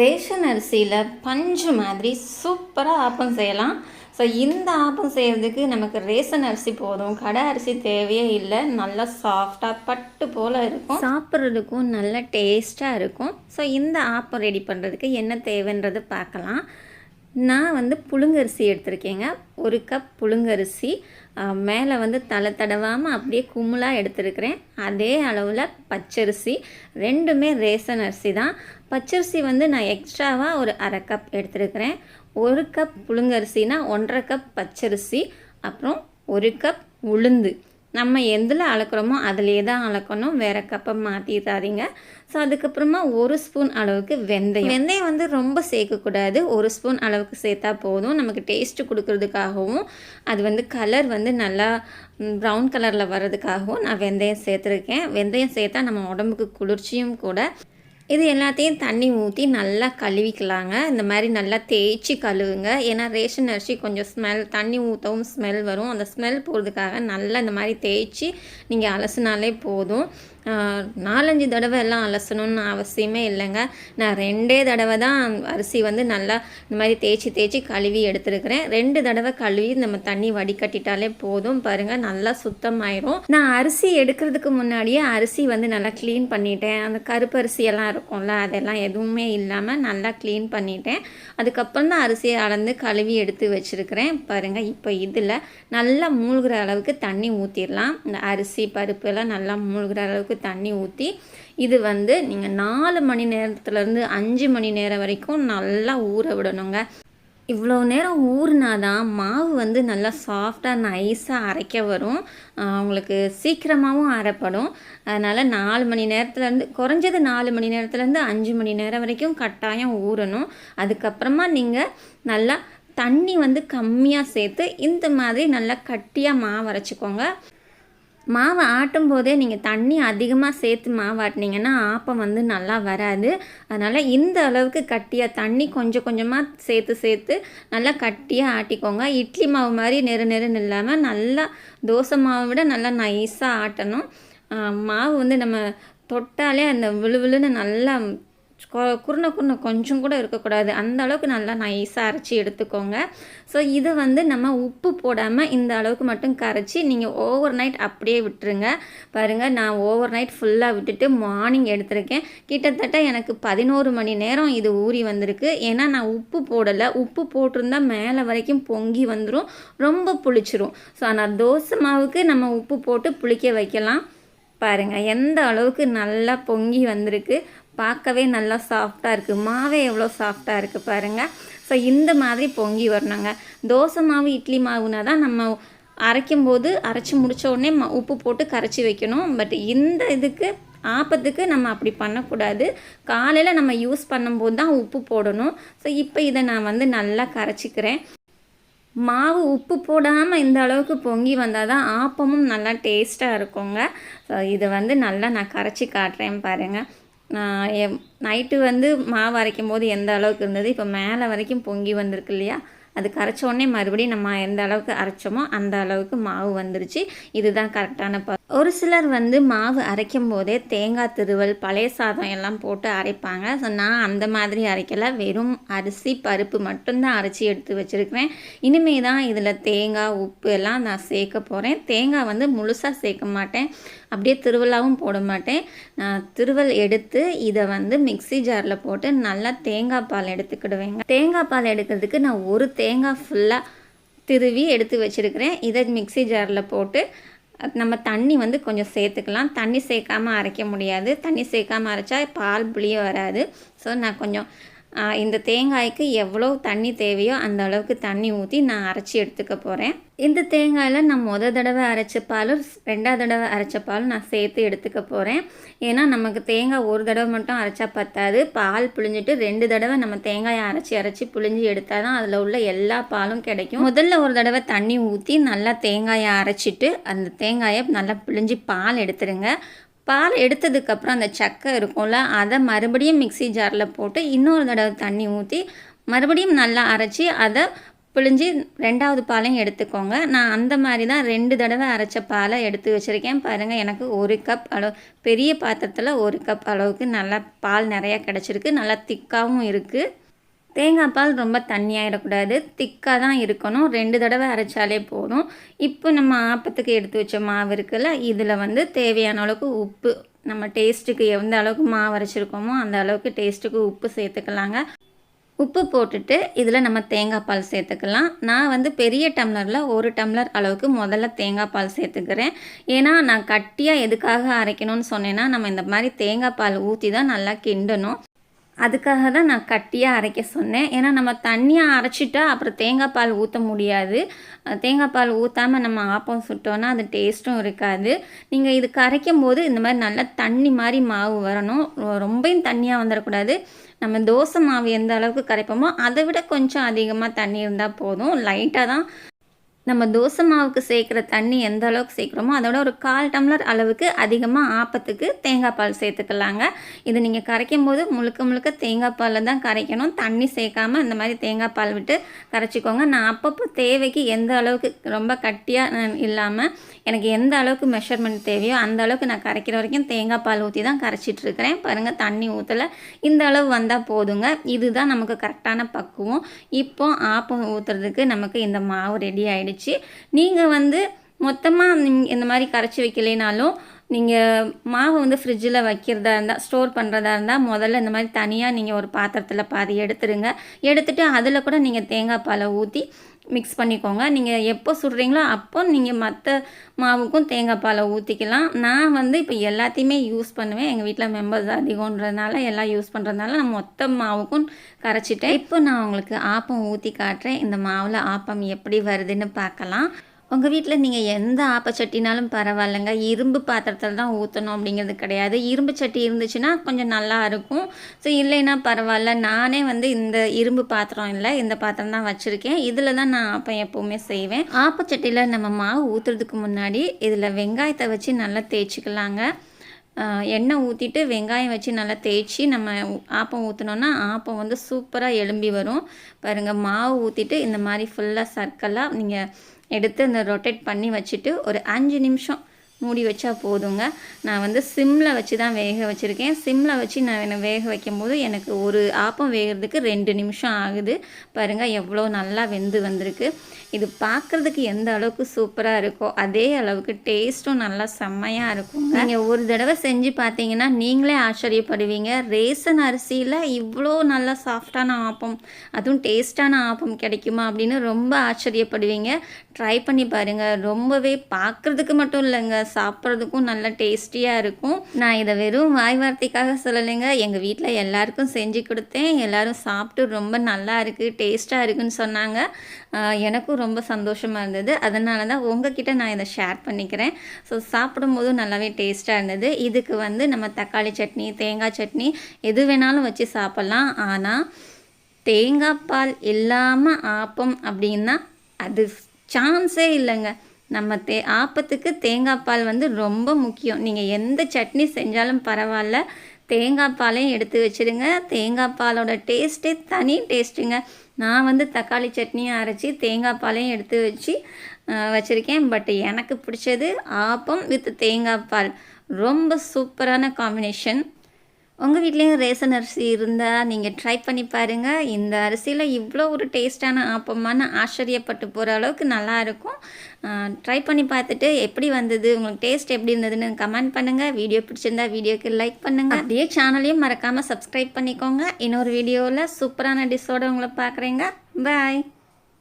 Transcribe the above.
Ration அரிசியில் பஞ்சு மாதிரி சூப்பராக ஆப்பம் செய்யலாம். ஸோ இந்த ஆப்பம் செய்கிறதுக்கு நமக்கு ரேஷன் அரிசி போதும். கடை அரிசி தேவையே இல்லை. நல்லா சாஃப்டாக பட்டு போல் இருக்கும். சாப்பிட்றதுக்கும் நல்ல டேஸ்ட்டாக இருக்கும். ஸோ இந்த ஆப்பம் ரெடி பண்ணுறதுக்கு என்ன தேவைன்றது பார்க்கலாம். நான் வந்து புழுங்கரிசி எடுத்திருக்கேங்க. ஒரு கப் புழுங்கரிசி. மேலே வந்து தலை தடவாமல் அப்படியே கும்பலாக எடுத்திருக்கிறேன். அதே அளவில் பச்சரிசி. ரெண்டுமே ரேசன் அரிசி தான். பச்சரிசி வந்து நான் எக்ஸ்ட்ராவாக ஒரு அரை கப் எடுத்துருக்கிறேன். ஒரு கப் புழுங்கரிசினா ஒன்றரை கப் பச்சரிசி. அப்புறம் ஒரு கப் உளுந்து. நம்ம எதில் அளக்குறோமோ அதிலே தான் அளக்கணும். வேறு கப்பை மாற்றிடாதீங்க ஸோ அதுக்கப்புறமா ஒரு ஸ்பூன் அளவுக்கு வெந்தயம். வெந்தயம் வந்து ரொம்ப சேர்க்கக்கூடாது. ஒரு ஸ்பூன் அளவுக்கு சேர்த்தா போதும். நமக்கு டேஸ்ட்டு கொடுக்கறதுக்காகவும் அது வந்து கலர் வந்து நல்லா ப்ரௌன் கலரில் வர்றதுக்காகவும் நான் வெந்தயம் சேர்த்துருக்கேன். வெந்தயம் சேர்த்தா நம்ம உடம்புக்கு குளிர்ச்சியும் கூட இது எல்லாத்தையும் தண்ணி ஊற்றி நல்லா கழுவிக்கலாங்க. இந்த மாதிரி நல்லா தேய்ச்சி கழுவுங்க. ஏன்னா ரேஷன் அரிசி கொஞ்சம் ஸ்மெல் தண்ணி ஊற்றவும் ஸ்மெல் வரும். அந்த ஸ்மெல் போகிறதுக்காக நல்லா இந்த மாதிரி தேய்ச்சி நீங்கள் அலசினாலே போதும். நாலஞ்சு தடவை எல்லாம் அலசணும்னு அவசியமே இல்லைங்க. நான் ரெண்டே தடவை தான் அரிசி வந்து நல்லா இந்த மாதிரி தேய்ச்சி தேய்ச்சி கழுவி எடுத்துருக்கிறேன். ரெண்டு தடவை கழுவி நம்ம தண்ணி வடிகட்டிட்டாலே போதும். பாருங்கள் நல்லா சுத்தமாயிரும். நான் அரிசி எடுக்கிறதுக்கு முன்னாடியே அரிசி வந்து நல்லா க்ளீன் பண்ணிட்டேன். அந்த கருப்பு எல்லாம் இருக்கும்ல அதெல்லாம் எதுவுமே இல்லாமல் நல்லா க்ளீன் பண்ணிட்டேன். அதுக்கப்புறம் தான் அரிசியை அளந்து கழுவி எடுத்து வச்சுருக்கிறேன். பாருங்கள் இப்போ இதில் நல்லா மூழ்கிற அளவுக்கு தண்ணி ஊற்றிடலாம் இந்த அரிசி பருப்பு எல்லாம் நல்லா மூழ்கிற அளவுக்கு தண்ணி ஊற்றி இது வந்து நீங்கள் நாலு மணி நேரத்துலேருந்து அஞ்சு மணி நேரம் வரைக்கும் நல்லா ஊற விடணுங்க. இவ்வளோ நேரம் ஊறினா தான் மாவு வந்து நல்லா சாஃப்டாக நைஸாக அரைக்க வரும். உங்களுக்கு சீக்கிரமாகவும் அரைப்படும். அதனால் நாலு மணி நேரத்துலேருந்து குறைஞ்சது நாலு மணி நேரத்துலேருந்து அஞ்சு மணி நேரம் வரைக்கும் கட்டாயம் ஊறணும். அதுக்கப்புறமா நீங்கள் நல்லா தண்ணி வந்து கம்மியாக சேர்த்து இந்த மாதிரி நல்லா கட்டியாக மாவு அரைச்சிக்கோங்க. மாவை ஆட்டும் போதே நீங்கள் தண்ணி அதிகமாக சேர்த்து மாவு ஆட்டினீங்கன்னா ஆப்பம் வந்து நல்லா வராது. அதனால் இந்த அளவுக்கு கட்டியாக தண்ணி கொஞ்சம் கொஞ்சமாக சேர்த்து சேர்த்து நல்லா கட்டியாக ஆட்டிக்கோங்க. இட்லி மாவு மாதிரி நெரு நெருன்னு இல்லாமல் நல்லா தோசை மாவை விட நல்லா நைஸாக ஆட்டணும். மாவு வந்து நம்ம தொட்டாலே அந்த விழு விழுன்னு நல்லா குருணை குருணை கொஞ்சம் கூட இருக்கக்கூடாது. அந்த அளவுக்கு நல்லா நைஸாக அரைச்சி எடுத்துக்கோங்க. ஸோ இது வந்து நம்ம உப்பு போடாமல் இந்த அளவுக்கு மட்டும் கரைச்சி நீங்கள் ஓவர் நைட் அப்படியே விட்டுருங்க. பாருங்கள் நான் ஓவர் நைட் ஃபுல்லாக விட்டுட்டு மார்னிங் எடுத்திருக்கேன். கிட்டத்தட்ட எனக்கு பதினோரு மணி நேரம் இது ஊறி வந்திருக்கு. ஏன்னா நான் உப்பு போடலை. உப்பு போட்டிருந்தா மேலே வரைக்கும் பொங்கி வந்துடும் ரொம்ப புளிச்சிரும். ஸோ ஆனால் தோசை மாவுக்கு நம்ம உப்பு போட்டு புளிக்க வைக்கலாம். பாருங்கள் எந்த அளவுக்கு நல்லா பொங்கி வந்திருக்கு. பார்க்கவே நல்லா சாஃப்டாக இருக்குது மாவே எவ்வளோ சாஃப்டாக இருக்குது பாருங்கள் ஸோ இந்த மாதிரி பொங்கி வரணுங்க. தோசை மாவு இட்லி மாவுனா தான் நம்ம அரைக்கும் போது அரைச்சி முடித்த உடனே உப்பு போட்டு கரைச்சி வைக்கணும். பட் இந்த இதுக்கு ஆப்பத்துக்கு நம்ம அப்படி பண்ணக்கூடாது. காலையில் நம்ம யூஸ் பண்ணும்போது தான் உப்பு போடணும். ஸோ இப்போ இதை நான் வந்து நல்லா கரைச்சிக்கிறேன். மாவு உப்பு போடாமல் இந்த அளவுக்கு பொங்கி வந்தால் தான் ஆப்பமும் நல்லா டேஸ்ட்டாக இருக்குங்க. ஸோ இதை வந்து நல்லா நான் கரைச்சி காட்டுறேன் பாருங்கள் நைட்டு வந்து மாவு அரைக்கும் போது எந்த அளவுக்கு இருந்தது? இப்போ மேலே வரைக்கும் பொங்கி வந்திருக்கு இல்லையா? அது கரைச்சோடனே மறுபடியும் நம்ம எந்த அளவுக்கு அரைச்சோமோ அந்த அளவுக்கு மாவு வந்துருச்சு. இதுதான் கரெக்டான ப ஒரு சிலர் வந்து மாவு அரைக்கும் போதே தேங்காய் திருவல் பழைய சாதம் எல்லாம் போட்டு அரைப்பாங்க. ஸோ நான் அந்த மாதிரி அரைக்கலை. வெறும் அரிசி பருப்பு மட்டும்தான் அரைச்சி எடுத்து வச்சுருக்கிறேன். இனிமே தான் இதில் தேங்காய் உப்பு எல்லாம் நான் சேர்க்க போகிறேன் தேங்காய் வந்து முழுசாக சேர்க்க மாட்டேன். அப்படியே திருவலாவும் போட மாட்டேன். நான் திருவல் எடுத்து இதை வந்து மிக்சி ஜாரில் போட்டு நல்லா தேங்காய் பால் எடுத்துக்கிடுவேங்க. தேங்காய் பால் எடுக்கிறதுக்கு நான் ஒரு தேங்காய் ஃபுல்லாக திருவி எடுத்து வச்சுருக்கிறேன். இதை மிக்சி ஜாரில் போட்டு நம்ம தண்ணி வந்து கொஞ்சம் சேர்த்துக்கலாம். தண்ணி சேர்க்காமல் அரைக்க முடியாது. தண்ணி சேர்க்காமல் அரைச்சா பால் புளிய வராது. ஸோ நான் கொஞ்சம் இந்த தேங்காய்க்கு எவ்வளோ தண்ணி தேவையோ அந்த அளவுக்கு தண்ணி ஊற்றி நான் அரைச்சி எடுத்துக்க போகிறேன் இந்த தேங்காயில் நான் முத தடவை அரைச்ச பாலும் ரெண்டாவது தடவை அரைச்ச பாலும் நான் சேர்த்து எடுத்துக்க போகிறேன் ஏன்னா நமக்கு தேங்காய் ஒரு தடவை மட்டும் அரைச்சா பத்தாது. பால் புழிஞ்சிட்டு ரெண்டு தடவை நம்ம தேங்காயை அரைச்சி அரைச்சி புழிஞ்சி எடுத்தால் தான் அதில் உள்ள எல்லா பாலும் கிடைக்கும். முதல்ல ஒரு தடவை தண்ணி ஊற்றி நல்லா தேங்காயை அரைச்சிட்டு அந்த தேங்காயை நல்லா புழிஞ்சி பால் எடுத்துருங்க. பால் எடுத்ததுக்கப்புறம் அந்த சக்கை இருக்கும்ல அதை மறுபடியும் மிக்சி ஜாரில் போட்டு இன்னொரு தடவை தண்ணி ஊற்றி மறுபடியும் நல்லா அரைச்சி அதை பிழிஞ்சு ரெண்டாவது பாலையும் எடுத்துக்கோங்க. நான் அந்த மாதிரி தான் ரெண்டு தடவை அரைச்ச பாலை எடுத்து வச்சுருக்கேன். பாருங்கள் எனக்கு ஒரு கப் அளவு பெரிய பாத்திரத்தில் ஒரு கப் அளவுக்கு நல்லா பால் நிறையா கிடச்சிருக்கு. நல்லா திக்காகவும் இருக்குது தேங்காய் பால் ரொம்ப தண்ணியாகிடக்கூடாது திக்காக தான் இருக்கணும். ரெண்டு தடவை அரைச்சாலே போதும். இப்போ நம்ம ஆப்பத்துக்கு எடுத்து வச்ச மாவு இருக்குல்ல இதில் வந்து தேவையான அளவுக்கு உப்பு. நம்ம டேஸ்ட்டுக்கு எந்த அளவுக்கு மாவு அரைச்சிருக்கோமோ அந்த அளவுக்கு டேஸ்ட்டுக்கு உப்பு சேர்த்துக்கலாங்க. உப்பு போட்டுட்டு இதில் நம்ம தேங்காய் பால் சேர்த்துக்கலாம். நான் வந்து பெரிய டம்ளரில் ஒரு டம்ளர் அளவுக்கு முதல்ல தேங்காய் பால் சேர்த்துக்கிறேன். ஏன்னா நான் கட்டியாக எதுக்காக அரைக்கணும்னு சொன்னேன்னா நம்ம இந்த மாதிரி தேங்காய் பால் ஊற்றி தான் நல்லா கிண்டணும். அதுக்காக தான் நான் கட்டியாக அரைக்க சொன்னேன். ஏன்னா நம்ம தண்ணியாக அரைச்சிட்டா அப்புறம் தேங்காய் பால் ஊற்ற முடியாது. தேங்காய் பால் ஊற்றாமல் நம்ம ஆப்பம் சுட்டோன்னா அது டேஸ்ட்டும் இருக்காது. நீங்கள் இது கரைக்கும் போது இந்த மாதிரி நல்லா தண்ணி மாதிரி மாவு வரணும். ரொம்பையும் தண்ணியாக வந்துடக்கூடாது நம்ம தோசை மாவு எந்த அளவுக்கு கரைப்போமோ அதை விட கொஞ்சம் அதிகமாக தண்ணி இருந்தால் போதும். லைட்டாக தான் நம்ம தோசை மாவுக்கு சேர்க்குற தண்ணி எந்த அளவுக்கு சேர்க்குறோமோ அதோட ஒரு கால் டம்ளர் அளவுக்கு அதிகமாக ஆப்பத்துக்கு தேங்காய் பால் சேர்த்துக்கலாங்க. இது நீங்கள் கரைக்கும் போது முழுக்க முழுக்க தேங்காய் பாலில் தான் கரைக்கணும். தண்ணி சேர்க்காமல் இந்த மாதிரி தேங்காய் பால் விட்டு கரைச்சிக்கோங்க. நான் அப்பப்போ தேவைக்கு எந்த அளவுக்கு ரொம்ப கட்டியாக இல்லாமல் எனக்கு எந்த அளவுக்கு மெஷர்மெண்ட் தேவையோ அந்த அளவுக்கு நான் கரைக்கிற வரைக்கும் தேங்காய் பால் ஊற்றி தான் கரைச்சிட்ருக்கிறேன். பாருங்கள் தண்ணி ஊற்றலை இந்த அளவு வந்தால் போதுங்க. இதுதான் நமக்கு கரெக்டான பக்குவம். இப்போ ஆப்பம் ஊற்றுறதுக்கு நமக்கு இந்த மாவு ரெடி ஆகிடுச்சு ஆயிடுச்சு. நீங்கள் வந்து மொத்தமாக இந்த மாதிரி கரைச்சி வைக்கலைனாலும் நீங்கள் மாவு வந்து ஃப்ரிட்ஜில் வைக்கிறதா இருந்தால் ஸ்டோர் பண்ணுறதா இருந்தால் முதல்ல இந்த மாதிரி தனியாக நீங்கள் ஒரு பாத்திரத்தில் பாதி எடுத்துருங்க. எடுத்துகிட்டு அதில் கூட நீங்கள் தேங்காய் பாலை ஊற்றி மிக்ஸ் பண்ணிக்கோங்க. நீங்கள் எப்போ சுடுறீங்களோ அப்போ நீங்கள் மற்ற மாவுக்கும் தேங்காய் பாலை ஊற்றிக்கலாம் நான் வந்து இப்போ எல்லாத்தையுமே யூஸ் பண்ணுவேன். எங்கள் வீட்டில் மெம்பர்ஸ் அதிகன்றதுனால எல்லாம் யூஸ் பண்ணுறதுனால நான் மொத்த மாவுக்கும் கரைச்சிட்டேன். இப்போ நான் உங்களுக்கு ஆப்பம் ஊற்றி காட்டுறேன். இந்த மாவில் ஆப்பம் எப்படி வருதுன்னு பார்க்கலாம். உங்கள் வீட்டில் நீங்கள் எந்த ஆப்பச்சட்டினாலும் பரவாயில்லைங்க. இரும்பு பாத்திரத்தில் தான் ஊற்றணும் அப்படிங்கிறது கிடையாது. இரும்பு சட்டி இருந்துச்சுன்னா கொஞ்சம் நல்லா இருக்கும். ஸோ இல்லைன்னா பரவாயில்ல. நானே வந்து இந்த இரும்பு பாத்திரம் இல்லை இந்த பாத்திரம் தான் வச்சுருக்கேன். இதில் தான் நான் ஆப்பம் எப்போவுமே செய்வேன். ஆப்பச்சட்டியில் நம்ம மாவு ஊற்றுறதுக்கு முன்னாடி இதில் வெங்காயத்தை வச்சு நல்லா தேய்ச்சிக்கலாங்க. எண்ணெய் ஊற்றிட்டு வெங்காயம் வச்சு நல்லா தேய்ச்சி நம்ம ஆப்பம் ஊற்றினோன்னா ஆப்பம் வந்து சூப்பராக எலும்பி வரும். பாருங்கள் மாவு ஊற்றிட்டு இந்த மாதிரி ஃபுல்லாக சர்க்கலாக நீங்கள் எடுத்து அந்த ரொட்டேட் பண்ணி வச்சுட்டு ஒரு அஞ்சு நிமிஷம் மூடி வச்சா போதுங்க. நான் வந்து சிம்மில் வச்சு தான் வேக வச்சுருக்கேன். சிம்மில் வச்சு நான் வேக வைக்கும்போது எனக்கு ஒரு ஆப்பம் வேகிறதுக்கு ரெண்டு நிமிஷம் ஆகுது. பாருங்கள் எவ்வளோ நல்லா வெந்து வந்திருக்கு. இது பார்க்குறதுக்கு எந்த அளவுக்கு சூப்பராக இருக்கோ அதே அளவுக்கு டேஸ்ட்டும் நல்லா செம்மையாக இருக்கும் நீங்கள் ஒரு தடவை செஞ்சு பார்த்தீங்கன்னா நீங்களே ஆச்சரியப்படுவீங்க. ரேசன் அரிசியில் இவ்வளோ நல்லா சாஃப்டான ஆப்பம் அதுவும் டேஸ்டான ஆப்பம் கிடைக்குமா அப்படின்னு ரொம்ப ஆச்சரியப்படுவீங்க. ட்ரை பண்ணி பாருங்கள் ரொம்பவே பார்க்குறதுக்கு மட்டும் இல்லைங்க. சாப்பிட்றதுக்கும் நல்ல டேஸ்டியாக இருக்கும். நான் இதை வெறும் வாய் வார்த்தைக்காக சொல்லலைங்க. எங்கள் வீட்டில் எல்லாருக்கும் செஞ்சு கொடுத்தேன். எல்லோரும் சாப்பிட்டு ரொம்ப நல்லா இருக்குது டேஸ்ட்டாக இருக்குன்னு சொன்னாங்க. எனக்கும் ரொம்ப சந்தோஷமாக இருந்தது. அதனால தான் உங்ககிட்ட நான் இதை ஷேர் பண்ணிக்கிறேன். ஸோ சாப்பிடும்போது நல்லாவே டேஸ்ட்டாக இருந்தது. இதுக்கு வந்து நம்ம தக்காளி சட்னி தேங்காய் சட்னி எது வேணாலும் வச்சு சாப்பிட்லாம். ஆனால் தேங்காய் பால் இல்லாமல் ஆப்பம் அப்படின்னா அது சான்ஸே இல்லைங்க. நம்ம தே ஆப்பத்துக்கு தேங்காய் பால் வந்து ரொம்ப முக்கியம். நீங்கள் எந்த சட்னி செஞ்சாலும் பரவாயில்ல. தேங்காய் பாலையும் எடுத்து வச்சுருங்க தேங்காய் பாலோட டேஸ்ட்டே தனி டேஸ்ட்டுங்க. நான் வந்து தக்காளி சட்னியும் அரைச்சி தேங்காய் பாலையும் எடுத்து வச்சு வச்சுருக்கேன். பட் எனக்கு பிடிச்சது ஆப்பம் வித் தேங்காய் பால். ரொம்ப சூப்பரான காம்பினேஷன். உங்கள் வீட்லேயும் ரேசன் அரிசி இருந்தால் நீங்கள் ட்ரை பண்ணி பாருங்கள் இந்த அரிசியில் இவ்வளோ ஒரு டேஸ்ட்டான ஆப்பமானு ஆச்சரியப்பட்டு போகிற அளவுக்கு நல்லாயிருக்கும் ட்ரை பண்ணி பார்த்துட்டு எப்படி வந்தது உங்களுக்கு டேஸ்ட் எப்படி இருந்ததுன்னு கமெண்ட் பண்ணுங்கள் வீடியோ பிடிச்சிருந்தா வீடியோக்கு லைக் பண்ணுங்கள் அப்படியே சேனலையும் மறக்காமல் சப்ஸ்கிரைப் பண்ணிக்கோங்க. இன்னொரு வீடியோவில் சூப்பரான டிஷ்ஷோடு உங்களை பார்க்குறேங்க. பாய்